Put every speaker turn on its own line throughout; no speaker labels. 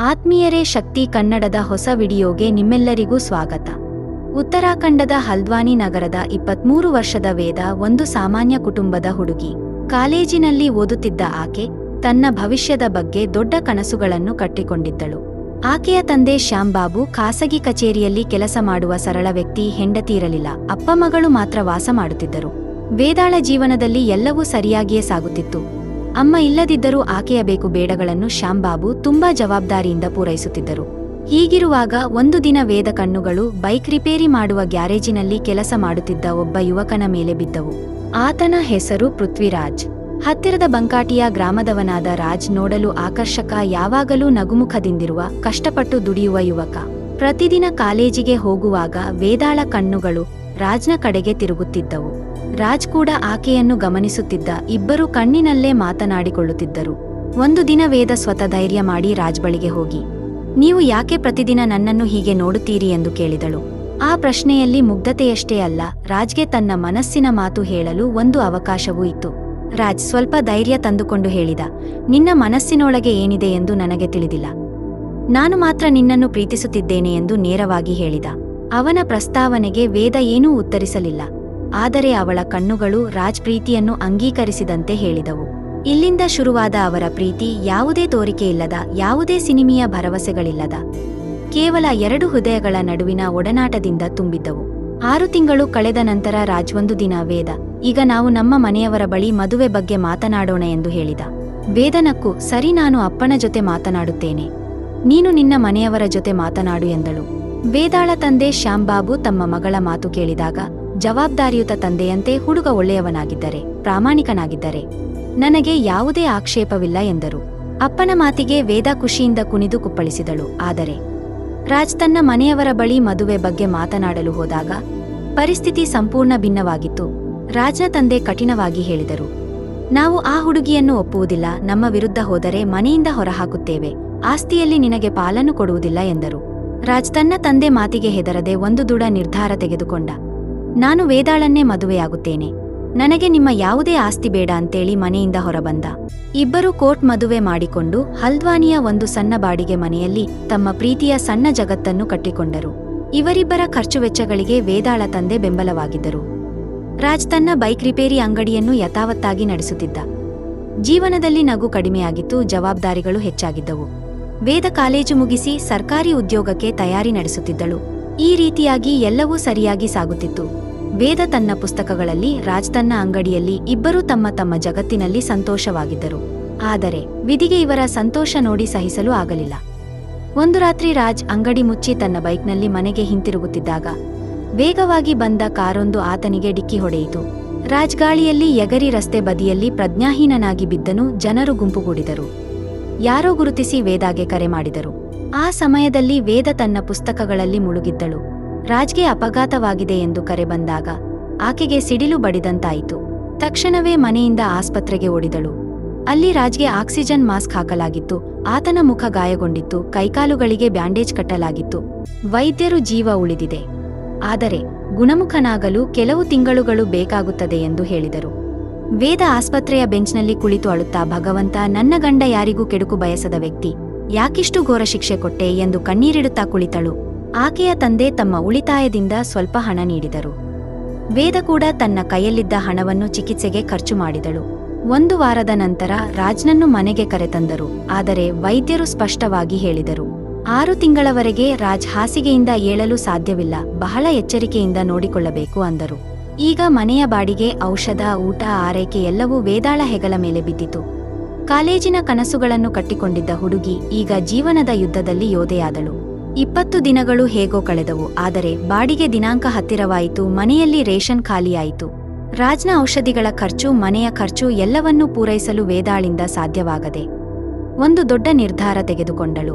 ಆತ್ಮೀಯರೇ ಶಕ್ತಿ ಕನ್ನಡದ ಹೊಸ ವಿಡಿಯೋಗೆ ನಿಮ್ಮೆಲ್ಲರಿಗೂ ಸ್ವಾಗತ. ಉತ್ತರಾಖಂಡದ ಹಲ್ದ್ವಾನಿ ನಗರದ ಇಪ್ಪತ್ಮೂರು ವರ್ಷದ ವೇದ ಒಂದು ಸಾಮಾನ್ಯ ಕುಟುಂಬದ ಹುಡುಗಿ. ಕಾಲೇಜಿನಲ್ಲಿ ಓದುತ್ತಿದ್ದ ಆಕೆ ತನ್ನ ಭವಿಷ್ಯದ ಬಗ್ಗೆ ದೊಡ್ಡ ಕನಸುಗಳನ್ನು ಕಟ್ಟಿಕೊಂಡಿದ್ದಳು. ಆಕೆಯ ತಂದೆ ಶ್ಯಾಂಬಾಬು ಖಾಸಗಿ ಕಚೇರಿಯಲ್ಲಿ ಕೆಲಸ ಮಾಡುವ ಸರಳ ವ್ಯಕ್ತಿ ಹೆಂಡತಿ ಇರಲಿಲ್ಲ ಅಪ್ಪ ಮಗಳು ಮಾತ್ರ ವಾಸ ಮಾಡುತ್ತಿದ್ದರು. ವೇದಾಳ ಜೀವನದಲ್ಲಿ ಎಲ್ಲವೂ ಸರಿಯಾಗಿಯೇ ಸಾಗುತ್ತಿತ್ತು. ಅಮ್ಮ ಇಲ್ಲದಿದ್ದರೂ ಆಕೆಯ ಬೇಕು ಬೇಡಗಳನ್ನು ಶ್ಯಾಂಬಾಬು ತುಂಬಾ ಜವಾಬ್ದಾರಿಯಿಂದ ಪೂರೈಸುತ್ತಿದ್ದರು. ಹೀಗಿರುವಾಗ ಒಂದು ದಿನ ವೇದ ಕಣ್ಣುಗಳು ಬೈಕ್ ರಿಪೇರಿ ಮಾಡುವ ಗ್ಯಾರೇಜಿನಲ್ಲಿ ಕೆಲಸ ಮಾಡುತ್ತಿದ್ದ ಒಬ್ಬ ಯುವಕನ ಮೇಲೆ ಬಿದ್ದವು. ಆತನ ಹೆಸರು ಪೃಥ್ವಿರಾಜ್. ಹತ್ತಿರದ ಬಂಕಾಟಿಯ ಗ್ರಾಮದವನಾದ ರಾಜ್ ನೋಡಲು ಆಕರ್ಷಕ ಯಾವಾಗಲೂ ನಗುಮುಖದಿಂದಿರುವ, ಕಷ್ಟಪಟ್ಟು ದುಡಿಯುವ ಯುವಕ. ಪ್ರತಿದಿನ ಕಾಲೇಜಿಗೆ ಹೋಗುವಾಗ ವೇದಾಳ ಕಣ್ಣುಗಳು ರಾಜ್ನ ಕಡೆಗೆ ತಿರುಗುತ್ತಿದ್ದವು. ರಾಜ್ ಕೂಡ ಆಕೆಯನ್ನು ಗಮನಿಸುತ್ತಿದ್ದ ಇಬ್ಬರು ಕಣ್ಣಿನಲ್ಲೇ ಮಾತನಾಡಿಕೊಳ್ಳುತ್ತಿದ್ದರು. ಒಂದು ದಿನ ವೇದ ಸ್ವತಃ ಧೈರ್ಯ ಮಾಡಿ ರಾಜ್ ಬಳಿಗೆ ಹೋಗಿ, ನೀವು ಯಾಕೆ ಪ್ರತಿದಿನ ನನ್ನನ್ನು ಹೀಗೆ ನೋಡುತ್ತೀರಿ? ಎಂದು ಕೇಳಿದಳು. ಆ ಪ್ರಶ್ನೆಯಲ್ಲಿ ಮುಗ್ಧತೆಯಷ್ಟೇ ಅಲ್ಲ, ರಾಜ್ಗೆ ತನ್ನ ಮನಸ್ಸಿನ ಮಾತು ಹೇಳಲು ಒಂದು ಅವಕಾಶವೂ ಇತ್ತು. ರಾಜ್ ಸ್ವಲ್ಪ ಧೈರ್ಯ ತಂದುಕೊಂಡು ಹೇಳಿದ, ನಿನ್ನ ಮನಸ್ಸಿನೊಳಗೆ ಏನಿದೆ ಎಂದು ನನಗೆ ತಿಳಿದಿಲ್ಲ. ನಾನು ಮಾತ್ರ ನಿನ್ನನ್ನು ಪ್ರೀತಿಸುತ್ತಿದ್ದೇನೆ ಎಂದು ನೇರವಾಗಿ ಹೇಳಿದ. ಅವನ ಪ್ರಸ್ತಾವನೆಗೆ ವೇದ ಏನೂ ಉತ್ತರಿಸಲಿಲ್ಲ. ಆದರೆ ಅವಳ ಕಣ್ಣುಗಳು ರಾಜ್ ಪ್ರೀತಿಯನ್ನು ಅಂಗೀಕರಿಸಿದಂತೆ ಹೇಳಿದವು. ಇಲ್ಲಿಂದ ಶುರುವಾದ ಅವರ ಪ್ರೀತಿ ಯಾವುದೇ ತೋರಿಕೆಯಿಲ್ಲದ ಯಾವುದೇ ಸಿನಿಮಿಯ ಭರವಸೆಗಳಿಲ್ಲದ. ಕೇವಲ ಎರಡು ಹೃದಯಗಳ ನಡುವಿನ ಒಡನಾಟದಿಂದ ತುಂಬಿದ್ದವು. ಆರು ತಿಂಗಳು ಕಳೆದ ನಂತರ ರಾಜ್ ಒಂದು ದಿನ ವೇದ, ಈಗ ನಾವು ನಮ್ಮ ಮನೆಯವರ ಬಳಿ ಮದುವೆ ಬಗ್ಗೆ ಮಾತನಾಡೋಣ ಎಂದು ಹೇಳಿದ. ವೇದನಕ್ಕೂ, ಸರಿ ನಾನು ಅಪ್ಪನ ಜೊತೆ ಮಾತನಾಡುತ್ತೇನೆ. ನೀನು ನಿನ್ನ ಮನೆಯವರ ಜೊತೆ ಮಾತನಾಡು ಎಂದಳು. ವೇದಾಳ ತಂದೆ ಶ್ಯಾಂಬಾಬು ತಮ್ಮ ಮಗಳ ಮಾತು ಕೇಳಿದಾಗ ಜವಾಬ್ದಾರಿಯುತ ತಂದೆಯಂತೆ ಹುಡುಗ ಒಳ್ಳೆಯವನಾಗಿದ್ದರೆ, ಪ್ರಾಮಾಣಿಕನಾಗಿದ್ದರೆ, ನನಗೆ ಯಾವುದೇ ಆಕ್ಷೇಪವಿಲ್ಲ ಎಂದರು. ಅಪ್ಪನ ಮಾತಿಗೆ ವೇದ ಖುಷಿಯಿಂದ ಕುಣಿದು ಕುಪ್ಪಳಿಸಿದಳು. ಆದರೆ, ರಾಜ್ ತನ್ನ ಮನೆಯವರ ಬಳಿ ಮದುವೆ ಬಗ್ಗೆ ಮಾತನಾಡಲು ಹೋದಾಗ, ಪರಿಸ್ಥಿತಿ ಸಂಪೂರ್ಣ ಭಿನ್ನವಾಗಿತ್ತು. ರಾಜ್ನ ತಂದೆ ಕಠಿಣವಾಗಿ ಹೇಳಿದರು, ನಾವು ಆ ಹುಡುಗಿಯನ್ನು ಒಪ್ಪುವುದಿಲ್ಲ. ನಮ್ಮ ವಿರುದ್ಧ ಹೋದರೆ ಮನೆಯಿಂದ ಹೊರಹಾಕುತ್ತೇವೆ. ಆಸ್ತಿಯಲ್ಲಿ ನಿನಗೆ ಪಾಲನ್ನು ಕೊಡುವುದಿಲ್ಲ ಎಂದರು. ರಾಜ್ ತನ್ನ ತಂದೆ ಮಾತಿಗೆ ಹೆದರದೆ ಒಂದು ದುಡ ನಿರ್ಧಾರ ತೆಗೆದುಕೊಂಡ. ನಾನು ವೇದಾಳನ್ನೇ ಮದುವೆಯಾಗುತ್ತೇನೆ. ನನಗೆ ನಿಮ್ಮ ಯಾವುದೇ ಆಸ್ತಿ ಬೇಡ ಅಂತೇಳಿ ಮನೆಯಿಂದ ಹೊರಬಂದ. ಇಬ್ಬರು ಕೋರ್ಟ್ ಮದುವೆ ಮಾಡಿಕೊಂಡು ಹಲ್ದ್ವಾನಿಯ ಒಂದು ಸಣ್ಣ ಬಾಡಿಗೆ ಮನೆಯಲ್ಲಿ ತಮ್ಮ ಪ್ರೀತಿಯ ಸಣ್ಣ ಜಗತ್ತನ್ನು ಕಟ್ಟಿಕೊಂಡರು. ಇವರಿಬ್ಬರ ಖರ್ಚು ವೆಚ್ಚಗಳಿಗೆ ವೇದಾಳ ತಂದೆ ಬೆಂಬಲವಾಗಿದ್ದರು. ರಾಜ್ ತನ್ನ ಬೈಕ್ ರಿಪೇರಿ ಅಂಗಡಿಯನ್ನು ಯಥಾವತ್ತಾಗಿ ನಡೆಸುತ್ತಿದ್ದ. ಜೀವನದಲ್ಲಿ ನಗು ಕಡಿಮೆಯಾಗಿತ್ತು, ಜವಾಬ್ದಾರಿಗಳು ಹೆಚ್ಚಾಗಿದ್ದವು. ವೇದ ಕಾಲೇಜು ಮುಗಿಸಿ ಸರ್ಕಾರಿ ಉದ್ಯೋಗಕ್ಕೆ ತಯಾರಿ ನಡೆಸುತ್ತಿದ್ದಳು. ಈ ರೀತಿಯಾಗಿ ಎಲ್ಲವೂ ಸರಿಯಾಗಿ ಸಾಗುತ್ತಿತ್ತು. ವೇದ ತನ್ನ ಪುಸ್ತಕಗಳಲ್ಲಿ, ರಾಜ್ ತನ್ನ ಅಂಗಡಿಯಲ್ಲಿ, ಇಬ್ಬರೂ ತಮ್ಮ ತಮ್ಮ ಜಗತ್ತಿನಲ್ಲಿ ಸಂತೋಷವಾಗಿದ್ದರು. ಆದರೆ, ವಿಧಿಗೆ ಇವರ ಸಂತೋಷ ನೋಡಿ ಸಹಿಸಲು ಆಗಲಿಲ್ಲ. ಒಂದು ರಾತ್ರಿ ರಾಜ್ ಅಂಗಡಿ ಮುಚ್ಚಿ ತನ್ನ ಬೈಕ್ನಲ್ಲಿ ಮನೆಗೆ ಹಿಂತಿರುಗುತ್ತಿದ್ದಾಗ, ವೇಗವಾಗಿ ಬಂದ ಕಾರೊಂದು ಆತನಿಗೆ ಡಿಕ್ಕಿ ಹೊಡೆಯಿತು. ರಾಜ್ ಗಾಳಿಯಲ್ಲಿ ಎಗರಿ ರಸ್ತೆ ಬದಿಯಲ್ಲಿ ಪ್ರಜ್ಞಾಹೀನನಾಗಿ ಬಿದ್ದನು, ಜನರು ಗುಂಪುಗೂಡಿದರು. ಯಾರೋ ಗುರುತಿಸಿ ವೇದಾಗೆ ಕರೆ ಮಾಡಿದರು. ಆ ಸಮಯದಲ್ಲಿ ವೇದ ತನ್ನ ಪುಸ್ತಕಗಳಲ್ಲಿ ಮುಳುಗಿದ್ದಳು. ರಾಜ್ಗೆ ಅಪಘಾತವಾಗಿದೆ ಎಂದು ಕರೆ ಬಂದಾಗ ಆಕೆಗೆ ಸಿಡಿಲು ಬಡಿದಂತಾಯಿತು. ತಕ್ಷಣವೇ ಮನೆಯಿಂದ ಆಸ್ಪತ್ರೆಗೆ ಓಡಿದಳು. ಅಲ್ಲಿ ರಾಜ್ಗೆ ಆಕ್ಸಿಜನ್ ಮಾಸ್ಕ್ ಹಾಕಲಾಗಿತ್ತು. ಆತನ ಮುಖ ಗಾಯಗೊಂಡಿತ್ತು. ಕೈಕಾಲುಗಳಿಗೆ ಬ್ಯಾಂಡೇಜ್ ಕಟ್ಟಲಾಗಿತ್ತು. ವೈದ್ಯರು ಜೀವ ಉಳಿದಿದೆ. ಆದರೆ ಗುಣಮುಖನಾಗಲು ಕೆಲವು ತಿಂಗಳುಗಳು ಬೇಕಾಗುತ್ತದೆ ಎಂದು ಹೇಳಿದರು. ವೇದ ಆಸ್ಪತ್ರೆಯ ಬೆಂಚ್ನಲ್ಲಿ ಕುಳಿತು ಅಳುತ್ತಾ ಭಗವಂತ ನನ್ನ ಗಂಡ ಯಾರಿಗೂ ಕೆಡುಕು ಬಯಸದ ವ್ಯಕ್ತಿ. ಯಾಕಿಷ್ಟು ಘೋರ ಶಿಕ್ಷೆ ಕೊಟ್ಟೆ ಎಂದು ಕಣ್ಣೀರಿಡುತ್ತಾ ಕುಳಿತಳು. ಆಕೆಯ ತಂದೆ ತಮ್ಮ ಉಳಿತಾಯದಿಂದ ಸ್ವಲ್ಪ ಹಣ ನೀಡಿದರು. ವೇದ ಕೂಡ ತನ್ನ ಕೈಯಲ್ಲಿದ್ದ ಹಣವನ್ನು ಚಿಕಿತ್ಸೆಗೆ ಖರ್ಚು ಮಾಡಿದಳು. ಒಂದು ವಾರದ ನಂತರ ರಾಜ್ನನ್ನು ಮನೆಗೆ ಕರೆತಂದರು, ಆದರೆ ವೈದ್ಯರು ಸ್ಪಷ್ಟವಾಗಿ ಹೇಳಿದರು. ಆರು ತಿಂಗಳವರೆಗೆ ರಾಜ್ ಹಾಸಿಗೆಯಿಂದ ಏಳಲು ಸಾಧ್ಯವಿಲ್ಲ, ಬಹಳ ಎಚ್ಚರಿಕೆಯಿಂದ ನೋಡಿಕೊಳ್ಳಬೇಕು ಅಂದರು. ಈಗ ಮನೆಯ ಬಾಡಿಗೆ, ಔಷಧ, ಊಟ, ಆರೈಕೆ ಎಲ್ಲವೂ ವೇದಾಳ ಹೆಗಲ ಮೇಲೆ ಬಿದ್ದಿತು. ಕಾಲೇಜಿನ ಕನಸುಗಳನ್ನು ಕಟ್ಟಿಕೊಂಡಿದ್ದ ಹುಡುಗಿ ಈಗ ಜೀವನದ ಯುದ್ಧದಲ್ಲಿ ಯೋಧೆಯಾದಳು. ಇಪ್ಪತ್ತು ದಿನಗಳು ಹೇಗೋ ಕಳೆದವು, ಆದರೆ ಬಾಡಿಗೆ ದಿನಾಂಕ ಹತ್ತಿರವಾಯಿತು, ಮನೆಯಲ್ಲಿ ರೇಷನ್ ಖಾಲಿಯಾಯಿತು. ರಾಜ್ನ ಔಷಧಿಗಳ ಖರ್ಚು, ಮನೆಯ ಖರ್ಚು ಎಲ್ಲವನ್ನೂ ಪೂರೈಸಲು ವೇದಾಳಿಂದ ಸಾಧ್ಯವಾಗದೆ ಒಂದು ದೊಡ್ಡ ನಿರ್ಧಾರ ತೆಗೆದುಕೊಂಡಳು.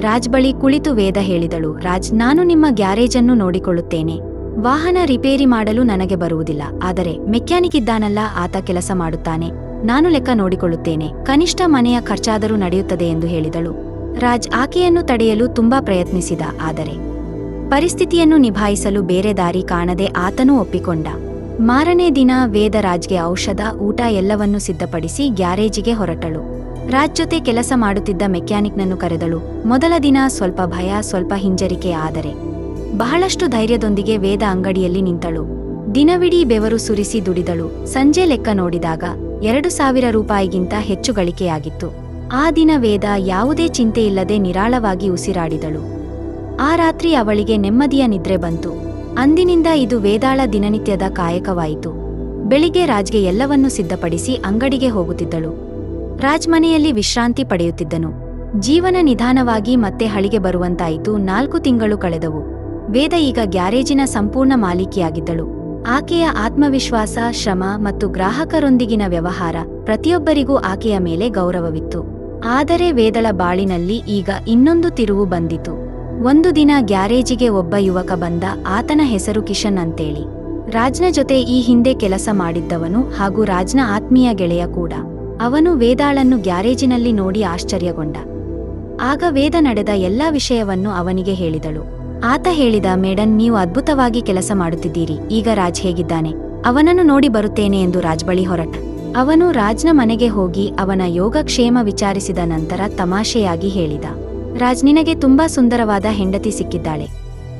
ರಾಜ್ ಬಳಿ ಕುಳಿತು ವೇದ ಹೇಳಿದಳು, ರಾಜ್, ನಾನು ನಿಮ್ಮ ಗ್ಯಾರೇಜನ್ನು ನೋಡಿಕೊಳ್ಳುತ್ತೇನೆ. ವಾಹನ ರಿಪೇರಿ ಮಾಡಲು ನನಗೆ ಬರುವುದಿಲ್ಲ, ಆದರೆ ಮೆಕ್ಯಾನಿಕ್ ಇದ್ದಾನಲ್ಲ, ಆತ ಕೆಲಸ ಮಾಡುತ್ತಾನೆ. ನಾನು ಲೆಕ್ಕ ನೋಡಿಕೊಳ್ಳುತ್ತೇನೆ. ಕನಿಷ್ಠ ಮನೆಯ ಖರ್ಚಾದರೂ ನಡೆಯುತ್ತದೆ ಎಂದು ಹೇಳಿದಳು. ರಾಜ್ ಆಕೆಯನ್ನು ತಡೆಯಲು ತುಂಬಾ ಪ್ರಯತ್ನಿಸಿದ, ಆದರೆ ಪರಿಸ್ಥಿತಿಯನ್ನು ನಿಭಾಯಿಸಲು ಬೇರೆ ದಾರಿ ಕಾಣದೆ ಆತನೂ ಒಪ್ಪಿಕೊಂಡ. ಮಾರನೇ ದಿನ ವೇದರಾಜ್ಗೆ ಔಷಧ, ಊಟ ಎಲ್ಲವನ್ನೂ ಸಿದ್ಧಪಡಿಸಿ ಗ್ಯಾರೇಜಿಗೆ ಹೊರಟಳು. ರಾಜ್ ಜೊತೆ ಕೆಲಸ ಮಾಡುತ್ತಿದ್ದ ಮೆಕ್ಯಾನಿಕ್ನನ್ನು ಕರೆದಳು. ಮೊದಲ ದಿನ ಸ್ವಲ್ಪ ಭಯ, ಸ್ವಲ್ಪ ಹಿಂಜರಿಕೆ, ಆದರೆ ಬಹಳಷ್ಟು ಧೈರ್ಯದೊಂದಿಗೆ ವೇದ ಅಂಗಡಿಯಲ್ಲಿ ನಿಂತಳು. ದಿನವಿಡೀ ಬೆವರು ಸುರಿಸಿ ದುಡಿದಳು. ಸಂಜೆ ಲೆಕ್ಕ ನೋಡಿದಾಗ ಎರಡು ಸಾವಿರ ರೂಪಾಯಿಗಿಂತ ಹೆಚ್ಚು ಗಳಿಕೆಯಾಗಿತ್ತು. ಆ ದಿನ ವೇದ ಯಾವುದೇ ಚಿಂತೆಯಿಲ್ಲದೆ ನಿರಾಳವಾಗಿ ಉಸಿರಾಡಿದಳು. ಆ ರಾತ್ರಿ ಅವಳಿಗೆ ನೆಮ್ಮದಿಯ ನಿದ್ರೆ ಬಂತು. ಅಂದಿನಿಂದ ಇದು ವೇದಾಳ ದಿನನಿತ್ಯದ ಕಾಯಕವಾಯಿತು. ಬೆಳಿಗ್ಗೆ ರಾಜ್ಗೆ ಎಲ್ಲವನ್ನೂ ಸಿದ್ಧಪಡಿಸಿ ಅಂಗಡಿಗೆ ಹೋಗುತ್ತಿದ್ದಳು. ರಾಜ್ ಮನೆಯಲ್ಲಿ ವಿಶ್ರಾಂತಿ ಪಡೆಯುತ್ತಿದ್ದನು. ಜೀವನ ನಿಧಾನವಾಗಿ ಮತ್ತೆ ಹಳಿಗೆ ಬರುವಂತಾಯಿತು. ನಾಲ್ಕು ತಿಂಗಳು ಕಳೆದವು. ವೇದ ಈಗ ಗ್ಯಾರೇಜಿನ ಸಂಪೂರ್ಣ ಮಾಲೀಕಿಯಾಗಿದ್ದಳು. ಆಕೆಯ ಆತ್ಮವಿಶ್ವಾಸ, ಶ್ರಮ ಮತ್ತು ಗ್ರಾಹಕರೊಂದಿಗಿನ ವ್ಯವಹಾರ ಪ್ರತಿಯೊಬ್ಬರಿಗೂ ಆಕೆಯ ಮೇಲೆ ಗೌರವವಿತ್ತು. ಆದರೆ ವೇದಳ ಬಾಳಿನಲ್ಲಿ ಈಗ ಇನ್ನೊಂದು ತಿರುವು ಬಂದಿತು. ಒಂದು ದಿನ ಗ್ಯಾರೇಜಿಗೆ ಒಬ್ಬ ಯುವಕ ಬಂದ, ಆತನ ಹೆಸರು ಕಿಶನ್ ಅಂತೇಳಿ. ರಾಜ್ನ ಜೊತೆ ಈ ಹಿಂದೆ ಕೆಲಸ ಮಾಡಿದ್ದವನು ಹಾಗೂ ರಾಜ್ನ ಆತ್ಮೀಯ ಗೆಳೆಯ ಕೂಡ. ಅವನು ವೇದಾಳನ್ನು ಗ್ಯಾರೇಜಿನಲ್ಲಿ ನೋಡಿ ಆಶ್ಚರ್ಯಗೊಂಡ. ಆಗ ವೇದ ನಡೆದ ಎಲ್ಲಾ ವಿಷಯವನ್ನು ಅವನಿಗೆ ಹೇಳಿದಳು. ಆತ ಹೇಳಿದ ಮೇಡನ್ ನೀವು ಅದ್ಭುತವಾಗಿ ಕೆಲಸ ಮಾಡುತ್ತಿದ್ದೀರಿ. ಈಗ ರಾಜ್ ಹೇಗಿದ್ದಾನೆ? ಅವನನ್ನು ನೋಡಿ ಬರುತ್ತೇನೆ ಎಂದು ರಾಜ್ ಬಳಿ ಹೊರಟ. ಅವನು ರಾಜ್ನ ಮನೆಗೆ ಹೋಗಿ ಅವನ ಯೋಗಕ್ಷೇಮ ವಿಚಾರಿಸಿದ ನಂತರ ತಮಾಷೆಯಾಗಿ ಹೇಳಿದ, ರಾಜ್, ನಿನಗೆ ತುಂಬಾ ಸುಂದರವಾದ ಹೆಂಡತಿ ಸಿಕ್ಕಿದ್ದಾಳೆ.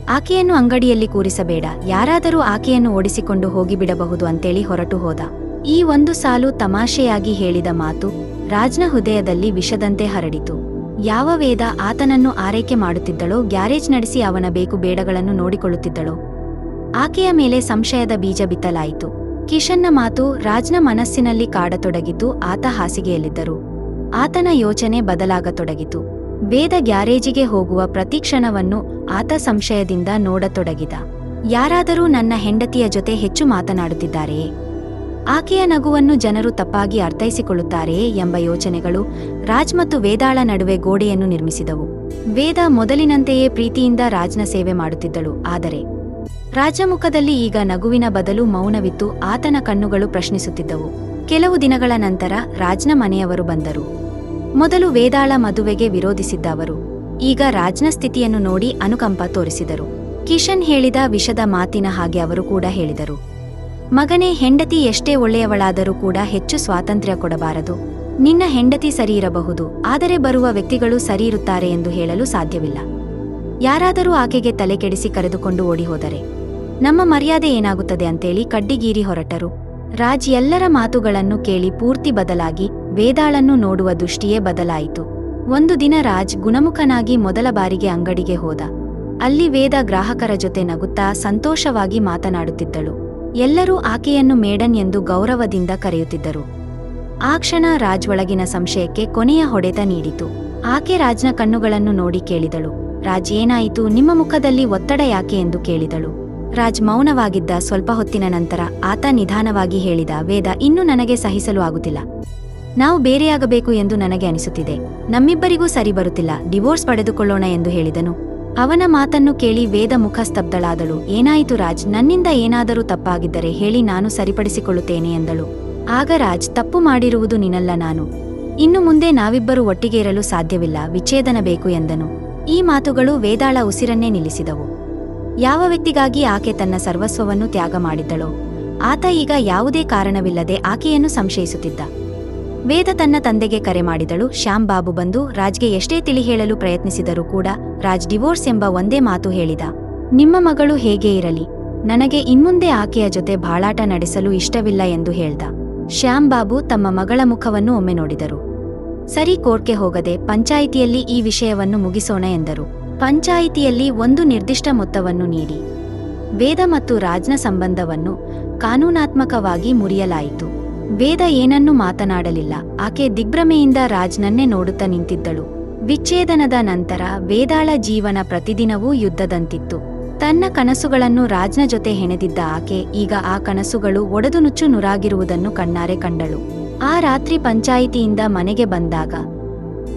ಆಕೆಯನ್ನು ಅಂಗಡಿಯಲ್ಲಿ ಕೂರಿಸಬೇಡ. ಯಾರಾದರೂ ಆಕೆಯನ್ನು ಓಡಿಸಿಕೊಂಡು ಹೋಗಿಬಿಡಬಹುದು ಅಂತೇಳಿ ಹೊರಟು ಹೋದ. ಈ ಒಂದು ಸಾಲು ತಮಾಷೆಯಾಗಿ ಹೇಳಿದ ಮಾತು ರಾಜ್ನ ಹೃದಯದಲ್ಲಿ ವಿಷದಂತೆ ಹರಡಿತು. ಯಾವ ವೇದ ಆತನನ್ನು ಆರೈಕೆ ಮಾಡುತ್ತಿದ್ದಳೋ, ಗ್ಯಾರೇಜ್ ನಡೆಸಿ ಅವನ ಬೇಕು ಬೇಡಗಳನ್ನು ನೋಡಿಕೊಳ್ಳುತ್ತಿದ್ದಳೋ. ಆಕೆಯ ಮೇಲೆ ಸಂಶಯದ ಬೀಜ ಬಿತ್ತಲಾಯಿತು. ಕಿಶನ್ನ ಮಾತು ರಾಜ್ನ ಮನಸ್ಸಿನಲ್ಲಿ ಕಾಡತೊಡಗಿತು, ಆತ ಹಾಸಿಗೆಯಲ್ಲಿದ್ದರು. ಆತನ ಯೋಚನೆ ಬದಲಾಗತೊಡಗಿತು. ವೇದ ಗ್ಯಾರೇಜಿಗೆ ಹೋಗುವ ಪ್ರತಿಕ್ಷಣವನ್ನು ಆತ ಸಂಶಯದಿಂದ ನೋಡತೊಡಗಿದ. ಯಾರಾದರೂ ನನ್ನ ಹೆಂಡತಿಯ ಜೊತೆ ಹೆಚ್ಚು ಮಾತನಾಡುತ್ತಿದ್ದಾರೆಯೇ? ಆಕೆಯ ನಗುವನ್ನು ಜನರು ತಪ್ಪಾಗಿ ಅರ್ಥೈಸಿಕೊಳ್ಳುತ್ತಾರೆಯೇ ಎಂಬ ಯೋಚನೆಗಳು ರಾಜ್ ಮತ್ತು ವೇದಾಳ ನಡುವೆ ಗೋಡೆಯನ್ನು ನಿರ್ಮಿಸಿದವು. ವೇದ ಮೊದಲಿನಂತೆಯೇ ಪ್ರೀತಿಯಿಂದ ರಾಜ್ನ ಸೇವೆ ಮಾಡುತ್ತಿದ್ದಳು, ಆದರೆ ರಾಜಮುಖದಲ್ಲಿ ಈಗ ನಗುವಿನ ಬದಲು ಮೌನವಿತ್ತು, ಆತನ ಕಣ್ಣುಗಳು ಪ್ರಶ್ನಿಸುತ್ತಿದ್ದವು. ಕೆಲವು ದಿನಗಳ ನಂತರ ರಾಜ್ನ ಮನೆಯವರು ಬಂದರು. ಮೊದಲು ವೇದಾಳ ಮದುವೆಗೆ ವಿರೋಧಿಸಿದ್ದ ಅವರು, ಈಗ ರಾಜ್ನ ಸ್ಥಿತಿಯನ್ನು ನೋಡಿ ಅನುಕಂಪ ತೋರಿಸಿದರು. ಕಿಶನ್ ಹೇಳಿದ ವಿಷದ ಮಾತಿನ ಹಾಗೆ ಅವರು ಕೂಡ ಹೇಳಿದರು. ಮಗನೇ ಹೆಂಡತಿ ಎಷ್ಟೇ ಒಳ್ಳೆಯವಳಾದರೂ ಕೂಡ ಹೆಚ್ಚು ಸ್ವಾತಂತ್ರ್ಯ ಕೊಡಬಾರದು. ನಿನ್ನ ಹೆಂಡತಿ ಸರಿ ಇರಬಹುದು, ಆದರೆ ಬರುವ ವ್ಯಕ್ತಿಗಳು ಸರಿ ಇರುತ್ತಾರೆ ಎಂದು ಹೇಳಲು ಸಾಧ್ಯವಿಲ್ಲ. ಯಾರಾದರೂ ಆಕೆಗೆ ತಲೆ ಕೆಡಿಸಿ ಕರೆದುಕೊಂಡು ಓಡಿಹೋದರೆ. ನಮ್ಮ ಮರ್ಯಾದೆ ಏನಾಗುತ್ತದೆ ಅಂತೇಳಿ ಕಡ್ಡಿಗೀರಿ ಹೊರಟರು. ರಾಜ್ ಎಲ್ಲರ ಮಾತುಗಳನ್ನು ಕೇಳಿ ಪೂರ್ತಿ ಬದಲಾಗಿ ವೇದಾಳನ್ನು ನೋಡುವ ದೃಷ್ಟಿಯೇ ಬದಲಾಯಿತು. ಒಂದು ದಿನ ರಾಜ್ ಗುಣಮುಖನಾಗಿ ಮೊದಲ ಬಾರಿಗೆ ಅಂಗಡಿಗೆ ಹೋದ. ಅಲ್ಲಿ ವೇದ ಗ್ರಾಹಕರ ಜೊತೆ ನಗುತ್ತಾ ಸಂತೋಷವಾಗಿ ಮಾತನಾಡುತ್ತಿದ್ದಳು. ಎಲ್ಲರೂ ಆಕೆಯನ್ನು ಮೇಡನ್ ಎಂದು ಗೌರವದಿಂದ ಕರೆಯುತ್ತಿದ್ದರು. ಆ ಕ್ಷಣ ರಾಜ್ ಒಳಗಿನ ಸಂಶಯಕ್ಕೆ ಕೊನೆಯ ಹೊಡೆತ ನೀಡಿತು. ಆಕೆ ರಾಜ್ನ ಕಣ್ಣುಗಳನ್ನು ನೋಡಿ ಕೇಳಿದಳು. ರಾಜ್, ಏನಾಯಿತು? ನಿಮ್ಮ ಮುಖದಲ್ಲಿ ಒತ್ತಡ ಯಾಕೆ ಎಂದು ಕೇಳಿದಳು. ರಾಜ್ ಮೌನವಾಗಿದ್ದ ಸ್ವಲ್ಪ ಹೊತ್ತಿನ ನಂತರ ಆತ ನಿಧಾನವಾಗಿ ಹೇಳಿದ, ವೇದ, ಇನ್ನೂ ನನಗೆ ಸಹಿಸಲು ಆಗುತ್ತಿಲ್ಲ. ನಾವು ಬೇರೆಯಾಗಬೇಕು ಎಂದು ನನಗೆ ಅನಿಸುತ್ತಿದೆ. ನಮ್ಮಿಬ್ಬರಿಗೂ ಸರಿ ಬರುತ್ತಿಲ್ಲ. ಡಿವೋರ್ಸ್ ಪಡೆದುಕೊಳ್ಳೋಣ ಎಂದು ಹೇಳಿದನು. ಅವನ ಮಾತನ್ನು ಕೇಳಿ ವೇದ ಮುಖಸ್ತಬ್ಧಳಾದಳು. ಏನಾಯಿತು ರಾಜ್? ನನ್ನಿಂದ ಏನಾದರೂ ತಪ್ಪಾಗಿದ್ದರೆ ಹೇಳಿ ನಾನು ಸರಿಪಡಿಸಿಕೊಳ್ಳುತ್ತೇನೆ ಎಂದಳು ಆಗ ರಾಜ್, ತಪ್ಪು ಮಾಡಿರುವುದು ನಿನ್ನಲ್ಲ ನಾನು. ಇನ್ನು ಮುಂದೆ ನಾವಿಬ್ಬರು ಒಟ್ಟಿಗೆ ಇರಲು ಸಾಧ್ಯವಿಲ್ಲ, ವಿಚ್ಛೇದನ ಬೇಕು ಎಂದನು. ಈ ಮಾತುಗಳು ವೇದಾಳ ಉಸಿರನ್ನೇ ನಿಲ್ಲಿಸಿದವು. ಯಾವ ವ್ಯಕ್ತಿಗಾಗಿ ಆಕೆ ತನ್ನ ಸರ್ವಸ್ವವನ್ನು ತ್ಯಾಗ ಮಾಡಿದ್ದಳೋ? ಆತ ಈಗ ಯಾವುದೇ ಕಾರಣವಿಲ್ಲದೆ ಆಕೆಯನ್ನು ಸಂಶಯಿಸುತ್ತಿದ್ದ. ವೇದ ತನ್ನ ತಂದೆಗೆ ಕರೆ ಮಾಡಿದಳು. ಶ್ಯಾಮ್ ಬಾಬು ಬಂದು, ರಾಜ್ಗೆ ಎಷ್ಟೇ ತಿಳಿ ಹೇಳಲು ಪ್ರಯತ್ನಿಸಿದರೂ ಕೂಡ ರಾಜ್ ಡಿವೋರ್ಸ್ ಎಂಬ ಒಂದೇ ಮಾತು ಹೇಳಿದ. ನಿಮ್ಮ ಮಗಳು ಹೇಗೆ ಇರಲಿ, ನನಗೆ ಇನ್ಮುಂದೆ ಆಕೆಯ ಜೊತೆ ಬಾಳಾಟ ನಡೆಸಲು ಇಷ್ಟವಿಲ್ಲ ಎಂದು ಹೇಳ್ದ. ಶ್ಯಾಮ್ ಬಾಬು ತಮ್ಮ ಮಗಳ ಮುಖವನ್ನು ಒಮ್ಮೆ ನೋಡಿದರು. ಸರಿ ಕೋರ್ಟ್ಗೆ ಹೋಗದೆ ಪಂಚಾಯಿತಿಯಲ್ಲಿ ಈ ವಿಷಯವನ್ನು ಮುಗಿಸೋಣ ಎಂದರು. ಪಂಚಾಯಿತಿಯಲ್ಲಿ ಒಂದು ನಿರ್ದಿಷ್ಟ ಮೊತ್ತವನ್ನು ನೀಡಿ. ವೇದ ಮತ್ತು ರಾಜ್ನ ಸಂಬಂಧವನ್ನು ಕಾನೂನಾತ್ಮಕವಾಗಿ ಮುರಿಯಲಾಯಿತು. ವೇದ ಏನನ್ನೂ ಮಾತನಾಡಲಿಲ್ಲ. ಆಕೆ ದಿಗ್ಭ್ರಮೆಯಿಂದ ರಾಜ್ನನ್ನೇ ನೋಡುತ್ತಾ ನಿಂತಿದ್ದಳು. ವಿಚ್ಛೇದನದ ನಂತರ ವೇದಾಳ ಜೀವನ ಪ್ರತಿದಿನವೂ ಯುದ್ಧದಂತಿತ್ತು. ತನ್ನ ಕನಸುಗಳನ್ನು ರಾಜ್ನ ಜೊತೆ ಹೆಣೆದಿದ್ದ ಆಕೆ ಈಗ ಆ ಕನಸುಗಳು ಒಡೆದು ನುಚ್ಚು ನುರಾಗಿರುವುದನ್ನು ಕಣ್ಣಾರೆ ಕಂಡಳು. ಆ ರಾತ್ರಿ ಪಂಚಾಯಿತಿಯಿಂದ ಮನೆಗೆ ಬಂದಾಗ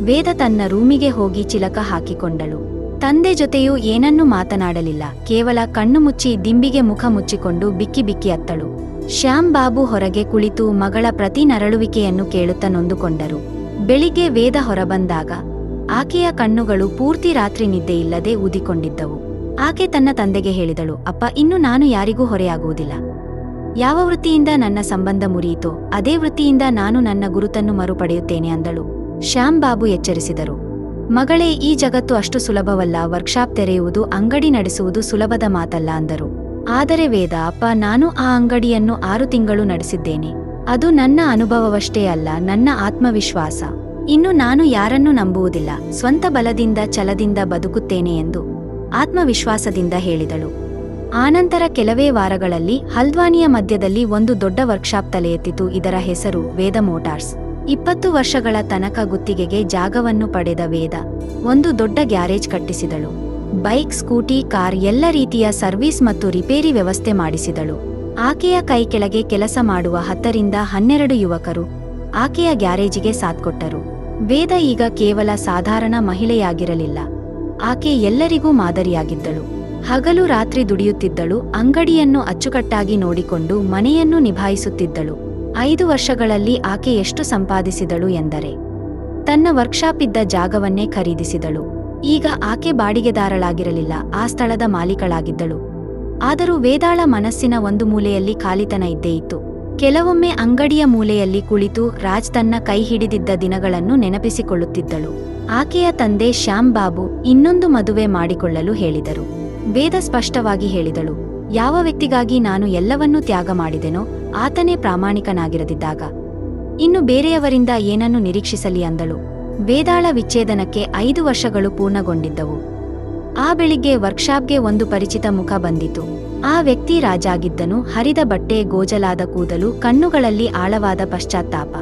ವೇದ ತನ್ನ ರೂಮಿಗೆ ಹೋಗಿ ಚಿಲಕ ಹಾಕಿಕೊಂಡಳು. ತಂದೆ ಜೊತೆಯೂ ಏನನ್ನೂ ಮಾತನಾಡಲಿಲ್ಲ. ಕೇವಲ ಕಣ್ಣು ಮುಚ್ಚಿ ದಿಂಬಿಗೆ ಮುಖ ಮುಚ್ಚಿಕೊಂಡು ಬಿಕ್ಕಿ ಬಿಕ್ಕಿ ಅತ್ತಳು. ಶ್ಯಾಮ್ ಬಾಬು ಹೊರಗೆ ಕುಳಿತು ಮಗಳ ಪ್ರತಿ ನರಳುವಿಕೆಯನ್ನು ಕೇಳುತ್ತಾ ನೊಂದುಕೊಂಡರು. ಬೆಳಿಗ್ಗೆ ವೇದ ಹೊರಬಂದಾಗ, ಆಕೆಯ ಕಣ್ಣುಗಳು ಪೂರ್ತಿ ರಾತ್ರಿ ನಿದ್ದೆ ಇಲ್ಲದೆ ಊದಿಕೊಂಡಿದ್ದವು. ಆಕೆ ತನ್ನ ತಂದೆಗೆ ಹೇಳಿದಳು, ಅಪ್ಪ, ಇನ್ನು ನಾನು ಯಾರಿಗೂ ಹೊರೆಯಾಗುವುದಿಲ್ಲ. ಯಾವ ವೃತ್ತಿಯಿಂದ ನನ್ನ ಸಂಬಂಧ ಮುರಿಯಿತೋ, ಅದೇ ವೃತ್ತಿಯಿಂದ ನಾನು ನನ್ನ ಗುರುತನ್ನು ಮರುಪಡೆಯುತ್ತೇನೆ ಅಂದಳು. ಶ್ಯಾಮ್ ಬಾಬು ಎಚ್ಚರಿಸಿದರು. ಮಗಳೇ, ಈ ಜಗತ್ತು ಅಷ್ಟು ಸುಲಭವಲ್ಲ ವರ್ಕ್ಶಾಪ್ ತೆರೆಯುವುದು, ಅಂಗಡಿ ನಡೆಸುವುದು ಸುಲಭದ ಮಾತಲ್ಲ ಅಂದರು. ಆದರೆ ವೇದ, ಅಪ್ಪ, ನಾನು ಆ ಅಂಗಡಿಯನ್ನು ಆರು ತಿಂಗಳು ನಡೆಸಿದ್ದೇನೆ. ಅದು ನನ್ನ ಅನುಭವವಷ್ಟೇ ಅಲ್ಲ, ನನ್ನ ಆತ್ಮವಿಶ್ವಾಸ. ಇನ್ನು ನಾನು ಯಾರನ್ನೂ ನಂಬುವುದಿಲ್ಲ, ಸ್ವಂತ ಬಲದಿಂದ ಛಲದಿಂದ ಬದುಕುತ್ತೇನೆ ಎಂದು ಆತ್ಮವಿಶ್ವಾಸದಿಂದ ಹೇಳಿದಳು. ಆನಂತರ ಕೆಲವೇ ವಾರಗಳಲ್ಲಿ ಹಲ್ದ್ವಾನಿಯ ಮಧ್ಯದಲ್ಲಿ ಒಂದು ದೊಡ್ಡ ವರ್ಕ್ಶಾಪ್ ತಲೆ ಎತ್ತಿತು ಇದರ ಹೆಸರು ವೇದ ಮೋಟಾರ್ಸ್. ಇಪ್ಪತ್ತು ವರ್ಷಗಳ ತನಕ ಗುತ್ತಿಗೆಗೆ ಜಾಗವನ್ನು ಪಡೆದ ವೇದ, ಒಂದು ದೊಡ್ಡ ಗ್ಯಾರೇಜ್ ಕಟ್ಟಿಸಿದಳು. ಬೈಕ್, ಸ್ಕೂಟಿ, ಕಾರ್ ಎಲ್ಲ ರೀತಿಯ ಸರ್ವಿಸ್ ಮತ್ತು ರಿಪೇರಿ ವ್ಯವಸ್ಥೆ ಮಾಡಿಸಿದಳು. ಆಕೆಯ ಕೈ ಕೆಳಗೆ ಕೆಲಸ ಮಾಡುವ ಹತ್ತರಿಂದ ಹನ್ನೆರಡು ಯುವಕರು ಆಕೆಯ ಗ್ಯಾರೇಜಿಗೆ ಸಾಥ್ ಕೊಟ್ಟರು ವೇದ ಈಗ ಕೇವಲ ಸಾಧಾರಣ ಮಹಿಳೆಯಾಗಿರಲಿಲ್ಲ. ಆಕೆ ಎಲ್ಲರಿಗೂ ಮಾದರಿಯಾಗಿದ್ದಳು. ಹಗಲು ರಾತ್ರಿ ದುಡಿಯುತ್ತಿದ್ದಳು, ಅಂಗಡಿಯನ್ನು ಅಚ್ಚುಕಟ್ಟಾಗಿ ನೋಡಿಕೊಂಡು ಮನೆಯನ್ನು ನಿಭಾಯಿಸುತ್ತಿದ್ದಳು. ಐದು ವರ್ಷಗಳಲ್ಲಿ ಆಕೆ ಎಷ್ಟು ಸಂಪಾದಿಸಿದಳು ಎಂದರೆ, ತನ್ನ ವರ್ಕ್ಶಾಪ್ ಇದ್ದ ಜಾಗವನ್ನೇ ಖರೀದಿಸಿದಳು. ಈಗ ಆಕೆ ಬಾಡಿಗೆದಾರಳಾಗಿರಲಿಲ್ಲ, ಆ ಸ್ಥಳದ ಮಾಲೀಕಳಾಗಿದ್ದಳು. ಆದರೂ ವೇದಾಳ ಮನಸ್ಸಿನ ಒಂದು ಮೂಲೆಯಲ್ಲಿ ಖಾಲಿತನ ಇದ್ದೇ ಇತ್ತು. ಕೆಲವೊಮ್ಮೆ ಅಂಗಡಿಯ ಮೂಲೆಯಲ್ಲಿ ಕುಳಿತು ರಾಜ್ ತನ್ನ ಕೈ ಹಿಡಿದಿದ್ದ ದಿನಗಳನ್ನು ನೆನಪಿಸಿಕೊಳ್ಳುತ್ತಿದ್ದಳು. ಆಕೆಯ ತಂದೆ ಶ್ಯಾಮ್ ಬಾಬು ಇನ್ನೊಂದು ಮದುವೆ ಮಾಡಿಕೊಳ್ಳಲು ಹೇಳಿದರು. ವೇದ ಸ್ಪಷ್ಟವಾಗಿ ಹೇಳಿದಳು, ಯಾವ ವ್ಯಕ್ತಿಗಾಗಿ ನಾನು ಎಲ್ಲವನ್ನೂ ತ್ಯಾಗ ಮಾಡಿದೆನೋ ಆತನೇ ಪ್ರಾಮಾಣಿಕನಾಗಿರದಿದ್ದಾಗ. ಇನ್ನು ಬೇರೆಯವರಿಂದ ಏನನ್ನು ನಿರೀಕ್ಷಿಸಲಿ ಅಂದಳು. ವೇದಾಳ ವಿಚ್ಛೇದನಕ್ಕೆ ಐದು ವರ್ಷಗಳು ಪೂರ್ಣಗೊಂಡಿದ್ದವು. ಆ ಬೆಳಿಗ್ಗೆ ವರ್ಕ್ಶಾಪ್ಗೆ ಒಂದು ಪರಿಚಿತ ಮುಖ ಬಂದಿತು. ಆ ವ್ಯಕ್ತಿ ರಾಜಾಗಿದ್ದನು, ಹರಿದ ಬಟ್ಟೆ ಗೋಜಲಾದ ಕೂದಲು, ಕಣ್ಣುಗಳಲ್ಲಿ ಆಳವಾದ ಪಶ್ಚಾತ್ತಾಪ.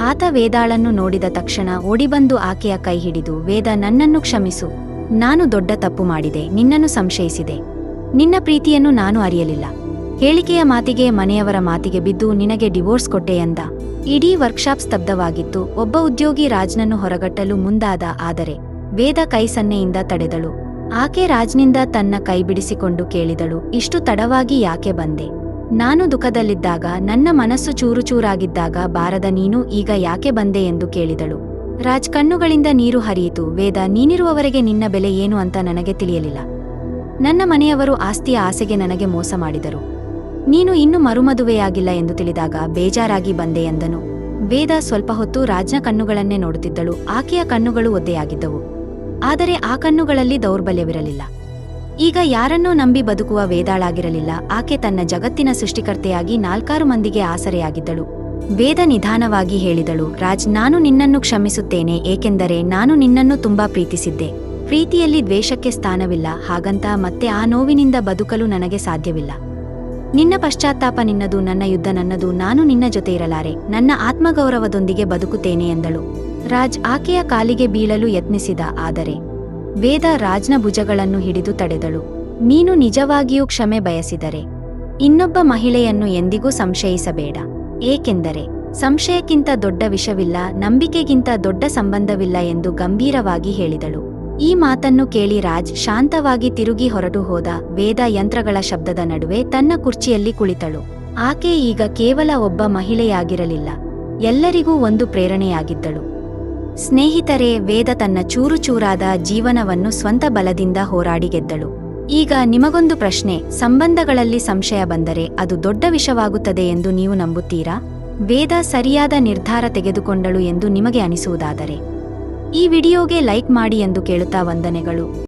ಆತ ವೇದಾಳನ್ನು ನೋಡಿದ ತಕ್ಷಣ ಓಡಿಬಂದು ಆಕೆಯ ಕೈ ಹಿಡಿದು, ವೇದ, ನನ್ನನ್ನು ಕ್ಷಮಿಸು. ನಾನು ದೊಡ್ಡ ತಪ್ಪು ಮಾಡಿದೆ. ನಿನ್ನನ್ನು ಸಂಶಯಿಸಿದೆ. ನಿನ್ನ ಪ್ರೀತಿಯನ್ನು ನಾನು ಅರಿಯಲಿಲ್ಲ. ಹೇಳಿಕೆಯ ಮಾತಿಗೆ ಮನೆಯವರ ಮಾತಿಗೆ ಬಿದ್ದು ನಿನಗೆ ಡಿವೋರ್ಸ್ ಕೊಟ್ಟೆ ಎಂದ ಇಡೀ ವರ್ಕ್ಶಾಪ್ ಸ್ತಬ್ಧವಾಗಿತ್ತು. ಒಬ್ಬ ಉದ್ಯೋಗಿ ರಾಜ್ನನ್ನು ಹೊರಗಟ್ಟಲು ಮುಂದಾದ ಆದರೆ ವೇದ ಕೈ ಸನ್ನೆಯಿಂದ ತಡೆದಳು. ಆಕೆ ರಾಜ್ನಿಂದ ತನ್ನ ಕೈ ಬಿಡಿಸಿಕೊಂಡು ಕೇಳಿದಳು, ಇಷ್ಟು ತಡವಾಗಿ ಯಾಕೆ ಬಂದೆ? ನಾನು ದುಃಖದಲ್ಲಿದ್ದಾಗ, ನನ್ನ ಮನಸ್ಸು ಚೂರುಚೂರಾಗಿದ್ದಾಗ ಬಾರದ ನೀನು ಈಗ ಯಾಕೆ ಬಂದೆ ಎಂದು ಕೇಳಿದಳು. ರಾಜ್ ಕಣ್ಣುಗಳಿಂದ ನೀರು ಹರಿಯಿತು. ವೇದ, ನೀನಿರುವವರೆಗೆ ನಿನ್ನ ಬೆಲೆ ಏನು ಅಂತ ನನಗೆ ತಿಳಿಯಲಿಲ್ಲ. ನನ್ನ ಮನೆಯವರು ಆಸ್ತಿಯ ಆಸೆಗೆ ನನಗೆ ಮೋಸ ಮಾಡಿದರು. ನೀನು ಇನ್ನು ಮರುಮದುವೆಯಾಗಿಲ್ಲ ಎಂದು ತಿಳಿದಾಗ ಬೇಜಾರಾಗಿ ಬಂದೆ ಎಂದನು. ವೇದ ಸ್ವಲ್ಪ ಹೊತ್ತು ರಾಜ್ನ ಕಣ್ಣುಗಳನ್ನೇ ನೋಡುತ್ತಿದ್ದಳು. ಆಕೆಯ ಕಣ್ಣುಗಳು ಒದ್ದೆಯಾಗಿದ್ದವು. ಆದರೆ ಆ ಕಣ್ಣುಗಳಲ್ಲಿ ದೌರ್ಬಲ್ಯವಿರಲಿಲ್ಲ. ಈಗ ಯಾರನ್ನೂ ನಂಬಿ ಬದುಕುವ ವೇದಾಳಾಗಿರಲಿಲ್ಲ. ಆಕೆ ತನ್ನ ಜಗತ್ತಿನ ಸೃಷ್ಟಿಕರ್ತೆಯಾಗಿ ನಾಲ್ಕಾರು ಮಂದಿಗೆ ಆಸರೆಯಾಗಿದ್ದಳು. ವೇದ ನಿಧಾನವಾಗಿ ಹೇಳಿದಳು, ರಾಜ್, ನಾನು ನಿನ್ನನ್ನು ಕ್ಷಮಿಸುತ್ತೇನೆ, ಏಕೆಂದರೆ ನಾನು ನಿನ್ನನ್ನು ತುಂಬಾ ಪ್ರೀತಿಸಿದ್ದೆ. ಪ್ರೀತಿಯಲ್ಲಿ ದ್ವೇಷಕ್ಕೆ ಸ್ಥಾನವಿಲ್ಲ. ಹಾಗಂತ ಮತ್ತೆ ಆ ನೋವಿನಿಂದ ಬದುಕಲು ನನಗೆ ಸಾಧ್ಯವಿಲ್ಲ. ನಿನ್ನ ಪಶ್ಚಾತ್ತಾಪ ನಿನ್ನದು, ನನ್ನ ಯುದ್ಧ ನನ್ನದು, ನಾನು ನಿನ್ನ ಜೊತೆ ಇರಲಾರೆ, ನನ್ನ ಆತ್ಮಗೌರವದೊಂದಿಗೆ ಬದುಕುತ್ತೇನೆ ಎಂದಳು. ರಾಜ್ ಆಕೆಯ ಕಾಲಿಗೆ ಬೀಳಲು ಯತ್ನಿಸಿದ, ಆದರೆ ವೇದ ರಾಜ್ನ ಭುಜಗಳನ್ನು ಹಿಡಿದು ತಡೆದಳು. ನೀನು ನಿಜವಾಗಿಯೂ ಕ್ಷಮೆ ಬಯಸಿದರೆ, ಇನ್ನೊಬ್ಬ ಮಹಿಳೆಯನ್ನು ಎಂದಿಗೂ ಸಂಶಯಿಸಬೇಡ. ಏಕೆಂದರೆ, ಸಂಶಯಕ್ಕಿಂತ ದೊಡ್ಡ ವಿಷವಿಲ್ಲ, ನಂಬಿಕೆಗಿಂತ ದೊಡ್ಡ ಸಂಬಂಧವಿಲ್ಲ ಎಂದು ಗಂಭೀರವಾಗಿ ಹೇಳಿದಳು. ಈ ಮಾತನ್ನು ಕೇಳಿ ರಾಜ್ ಶಾಂತವಾಗಿ ತಿರುಗಿ ಹೊರಟು ಹೋದ ವೇದ ಯಂತ್ರಗಳ ಶಬ್ದದ ನಡುವೆ ತನ್ನ ಕುರ್ಚಿಯಲ್ಲಿ ಕುಳಿತಳು. ಆಕೆ ಈಗ ಕೇವಲ ಒಬ್ಬ ಮಹಿಳೆಯಾಗಿರಲಿಲ್ಲ. ಎಲ್ಲರಿಗೂ ಒಂದು ಪ್ರೇರಣೆಯಾಗಿದ್ದಳು. ಸ್ನೇಹಿತರೇ, ವೇದ ತನ್ನ ಚೂರು ಚೂರಾದ ಜೀವನವನ್ನು ಸ್ವಂತ ಬಲದಿಂದ ಹೋರಾಡಿ ಗೆದ್ದಳು. ಈಗ ನಿಮಗೊಂದು ಪ್ರಶ್ನೆ, ಸಂಬಂಧಗಳಲ್ಲಿ ಸಂಶಯ ಬಂದರೆ ಅದು ದೊಡ್ಡ ವಿಷವಾಗುತ್ತದೆ ಎಂದು ನೀವು ನಂಬುತ್ತೀರಾ? ವೇದ ಸರಿಯಾದ ನಿರ್ಧಾರ ತೆಗೆದುಕೊಂಡಳು ಎಂದು ನಿಮಗೆ ಅನಿಸುವುದಾದರೆ. ಈ ವಿಡಿಯೋಗೆ ಲೈಕ್ ಮಾಡಿ ಎಂದು ಕೇಳುತ್ತಾ ವಂದನೆಗಳು.